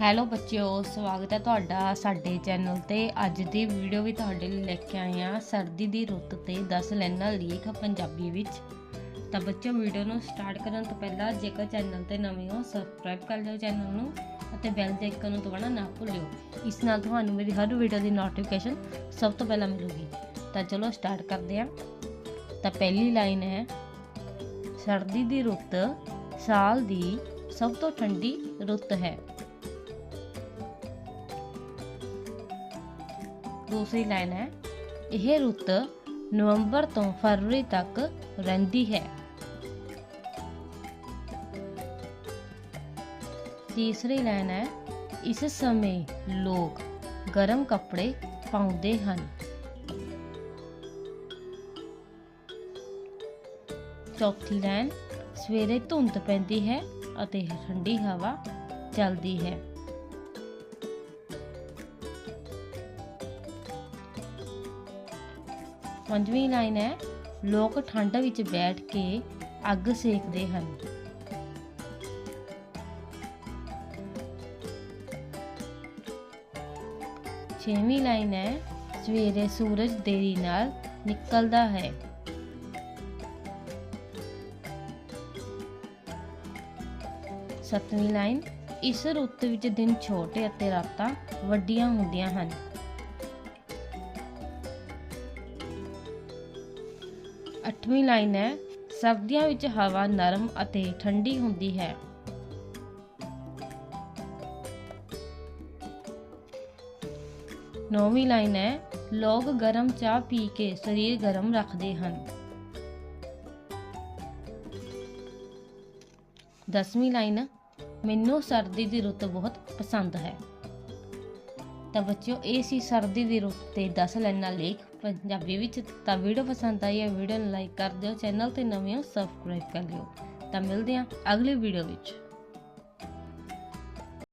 Hello ਬੱਚਿਓ, ਸਵਾਗਤ ਹੈ ਤੁਹਾਡਾ ਸਾਡੇ ਚੈਨਲ ਤੇ। ਅੱਜ ਦੀ ਵੀਡੀਓ ਵੀ ਤੁਹਾਡੇ ਲਈ ਲੈ ਕੇ ਆਏ ਹਾਂ। ਸਰਦੀ ਦੀ ਰੁੱਤ ਤੇ 10 ਲਾਈਨਾਂ ਲੇਖ ਪੰਜਾਬੀ ਵਿੱਚ। ਤਾਂ ਬੱਚਿਓ, ਵੀਡੀਓ ਨੂੰ ਸਟਾਰਟ ਕਰਨ ਤੋਂ ਪਹਿਲਾਂ ਜੇਕਰ ਚੈਨਲ ਤੇ ਨਵੇਂ ਹੋ, ਸਬਸਕ੍ਰਾਈਬ ਕਰ ਲਿਓ ਚੈਨਲ ਨੂੰ ਅਤੇ ਬੈਲ ਦੇ ਆਈਕਨ ਨੂੰ ਦਬਾਉਣਾ ਨਾ ਭੁੱਲਿਓ। ਇਸ ਨਾਲ ਤੁਹਾਨੂੰ ਮੇਰੀ ਹਰ ਵੀਡੀਓ ਦੀ ਨੋਟੀਫਿਕੇਸ਼ਨ ਸਭ ਤੋਂ ਪਹਿਲਾਂ ਮਿਲੂਗੀ। ਤਾਂ ਚਲੋ ਸਟਾਰਟ ਕਰਦੇ ਹਾਂ। ਤਾਂ ਪਹਿਲੀ ਲਾਈਨ ਹੈ, ਸਰਦੀ ਦੀ ਰੁੱਤ ਸਾਲ ਦੀ ਸਭ ਤੋਂ ਠੰਡੀ ਰੁੱਤ ਹੈ। ਦੂਸਰੀ ਲਾਈਨ ਹੈ। ਇਹ ਰੁੱਤ ਨਵੰਬਰ ਤੋਂ ਫਰਵਰੀ ਤੱਕ ਰਹਿੰਦੀ ਹੈ। ਤੀਸਰੀ ਲਾਈਨ ਹੈ, ਇਸ ਸਮੇਂ ਲੋਕ ਗਰਮ ਕੱਪੜੇ ਪਾਉਂਦੇ ਹਨ। ਚੌਥੀ ਲਾਈਨ, ਸਵੇਰੇ ਧੁੰਦ ਪੈਂਦੀ ਹੈ ਅਤੇ ਠੰਡੀ ਹਵਾ ਚੱਲਦੀ ਹੈ। ਪੰਜਵੀਂ ਲਾਈਨ ਹੈ, ਲੋਕ ਠੰਡ ਵਿੱਚ ਬੈਠ ਕੇ ਅੱਗ ਸੇਕਦੇ ਹਨ। ਛੇਵੀਂ ਲਾਈਨ ਹੈ, ਸਵੇਰੇ ਸੂਰਜ ਦੇਰੀ ਨਾਲ ਨਿਕਲਦਾ ਹੈ। ਸੱਤਵੀਂ ਲਾਈਨ, ਇਸ ਰੁੱਤ ਵਿੱਚ ਦਿਨ ਛੋਟੇ ਅਤੇ ਰਾਤਾਂ ਵੱਡੀਆਂ ਹੁੰਦੀਆਂ ਹਨ। ਅੱਠਵੀਂ ਲਾਈਨ ਹੈ, ਸਰਦੀਆਂ ਵਿੱਚ ਹਵਾ ਨਰਮ ਅਤੇ ਠੰਡੀ ਹੁੰਦੀ ਹੈ। ਨੌਵੀਂ ਲਾਈਨ ਹੈ, ਲੋਕ ਗਰਮ ਚਾਹ ਪੀ ਕੇ ਸਰੀਰ ਗਰਮ ਰੱਖਦੇ ਹਨ। ਦਸਵੀਂ ਲਾਈਨ, ਮੈਨੂੰ ਸਰਦੀ ਦੀ ਰੁੱਤ ਬਹੁਤ ਪਸੰਦ ਹੈ। ਤਾਂ ਬੱਚਿਓ, ਇਹ ਸੀ ਸਰਦੀ ਦੀ ਰੁੱਤ ਤੇ 10 ਲਾਈਨਾਂ ਲੇਖ ਪੰਜਾਬੀ ਵਿੱਚ ਤਾਂ ਵੀਡੀਓ ਪਸੰਦ ਆਈ ਹੈ, ਵੀਡੀਓ ਨੂੰ ਲਾਈਕ ਕਰ ਦਿਓ, ਚੈਨਲ ਤੇ ਨਵੇਂ ਹੋ ਸਬਸਕ੍ਰਾਈਬ ਕਰ ਲਿਓ। ਤਾਂ ਮਿਲਦੇ ਹਾਂ ਅਗਲੀ ਵੀਡੀਓ ਵਿੱਚ।